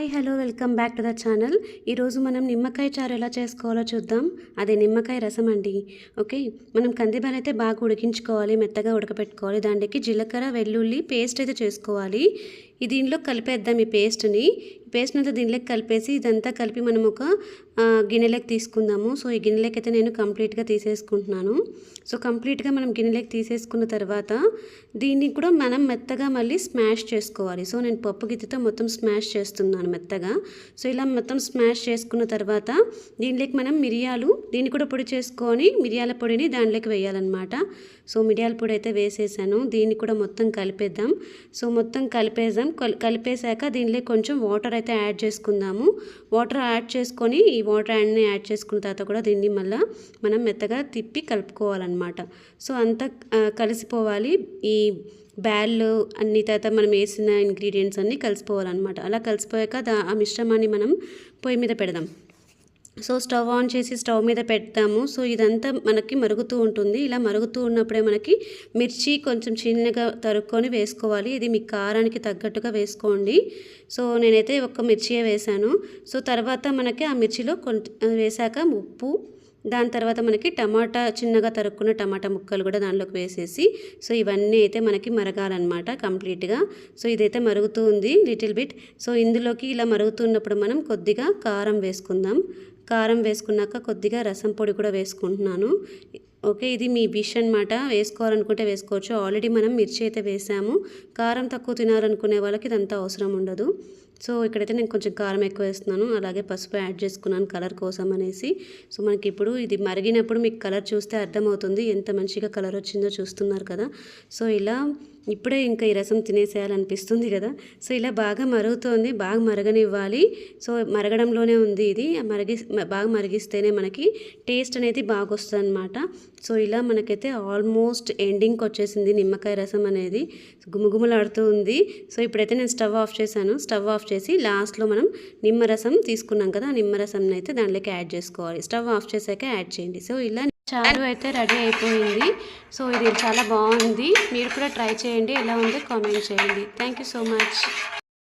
Hi hello welcome back to the channel. ఈరోజు మనం నిమ్మకాయ చారు ఎలా చేసుకోవాలో చూద్దాం. అదే నిమ్మకాయ రసం అండి. ఓకే మనం కందిబాలు అయితే బాగా ఉడికించుకోవాలి మెత్తగా ఉడకపెట్టుకోవాలి. దానికి జీలకర్ర వెల్లుల్లి పేస్ట్ అయితే చేసుకోవాలి. దీనిలో కలిపేద్దాం ఈ పేస్ట్ని. పేస్ట్ అంతా దీనిలోకి కలిపేసి ఇదంతా కలిపి మనం ఒక గిన్నెలోకి తీసుకుందాము. సో ఈ గిన్నెలోకి అయితే నేను కంప్లీట్గా తీసేసుకుంటున్నాను. సో కంప్లీట్గా మనం గిన్నెలోకి తీసేసుకున్న తర్వాత దీన్ని కూడా మనం మెత్తగా మళ్ళీ స్మాష్ చేసుకోవాలి. సో నేను పప్పు గిత్తితో మొత్తం స్మాష్ చేస్తున్నాను మెత్తగా. సో ఇలా మొత్తం స్మాష్ చేసుకున్న తర్వాత దీనిలోకి మనం మిరియాలు దీన్ని కూడా పొడి చేసుకొని మిరియాల పొడిని దాంట్లోకి వేయాలన్నమాట. సో మిరియాల పొడి అయితే వేసేసాను. దీన్ని కూడా మొత్తం కలిపేద్దాం. సో మొత్తం కలిపేద్దాం. కలిపేశాక దీనిలో కొంచెం వాటర్ అయితే యాడ్ చేసుకుందాము. వాటర్ యాడ్ చేసుకొని ఈ వాటర్ యాడ్ని యాడ్ చేసుకున్న తర్వాత కూడా దీన్ని మళ్ళీ మనం మెత్తగా తిప్పి కలుపుకోవాలన్నమాట. సో అంతా కలిసిపోవాలి. ఈ బ్యాళ్ళు అన్ని తర్వాత మనం వేసిన ఇంగ్రీడియంట్స్ అన్నీ కలిసిపోవాలన్నమాట. అలా కలిసిపోయాక దా- ఆ మిశ్రమాన్ని మనం పొయ్యి మీద పెడదాం. సో స్టవ్ ఆన్ చేసి స్టవ్ మీద పెడతాము. సో ఇదంతా మనకి మరుగుతూ ఉంటుంది. ఇలా మరుగుతూ ఉన్నప్పుడే మనకి మిర్చి కొంచెం చిన్నగా తరుక్కొని వేసుకోవాలి. ఇది మీ కారానికి తగ్గట్టుగా వేసుకోండి. సో నేనైతే ఒక్క మిర్చియే వేశాను. సో తర్వాత మనకి ఆ మిర్చిలో కొంచెం వేశాక ఉప్పు దాని తర్వాత మనకి టమాటా చిన్నగా తరుక్కున్న టమాటా ముక్కలు కూడా దానిలోకి వేసేసి సో ఇవన్నీ అయితే మనకి మరగాలన్నమాట కంప్లీట్గా. సో ఇదైతే మరుగుతూ ఉంది లిటిల్ బిట్. సో ఇందులోకి ఇలా మరుగుతున్నప్పుడు మనం కొద్దిగా కారం వేసుకుందాం. కారం వేసుకున్నాక కొద్దిగా రసం పొడి కూడా వేసుకుంటున్నాను. ఓకే ఇది మీ విష్ అనమాట వేసుకోవాలనుకుంటే వేసుకోవచ్చు. ఆల్రెడీ మనం మిర్చి అయితే వేసాము. కారం తక్కువ తినాలనుకునే వాళ్ళకి ఇదంతా అవసరం ఉండదు. సో ఇక్కడైతే నేను కొంచెం కారం ఎక్కువ వేస్తున్నాను. అలాగే పసుపు యాడ్ చేసుకున్నాను కలర్ కోసం అనేసి. సో మనకి ఇప్పుడు ఇది మరిగినప్పుడు మీకు కలర్ చూస్తే అర్థమవుతుంది. ఎంత మంచిగా కలర్ వచ్చిందో చూస్తున్నారు కదా. సో ఇలా ఇప్పుడే ఇంకా ఈ రసం తినేసేయాలనిపిస్తుంది కదా. సో ఇలా బాగా మరుగుతోంది. బాగా మరగనివ్వాలి. సో మరగడంలోనే ఉంది ఇది. మరిగి బాగా మరిగిస్తేనే మనకి టేస్ట్ అనేది బాగా వస్తుంది అనమాట సో ఇలా మనకైతే ఆల్మోస్ట్ ఎండింగ్కి వచ్చేసింది నిమ్మకాయ రసం అనేది. గుమగుమలాడుతూ ఉంది. సో ఇప్పుడైతే నేను స్టవ్ ఆఫ్ చేశాను. స్టవ్ ఆఫ్ చేసి లాస్ట్లో మనం నిమ్మరసం తీసుకున్నాం కదా నిమ్మరసం అయితే దాంట్లోకి యాడ్ చేసుకోవాలి. స్టవ్ ఆఫ్ చేశాక యాడ్ చేయండి. సో ఇలా చారు అయితే రెడీ అయిపోయింది. సో ఇది చాలా బాగుంది. మీరు కూడా ట్రై చేయండి. ఎలా ఉందో కామెంట్ చేయండి. Thank you so much.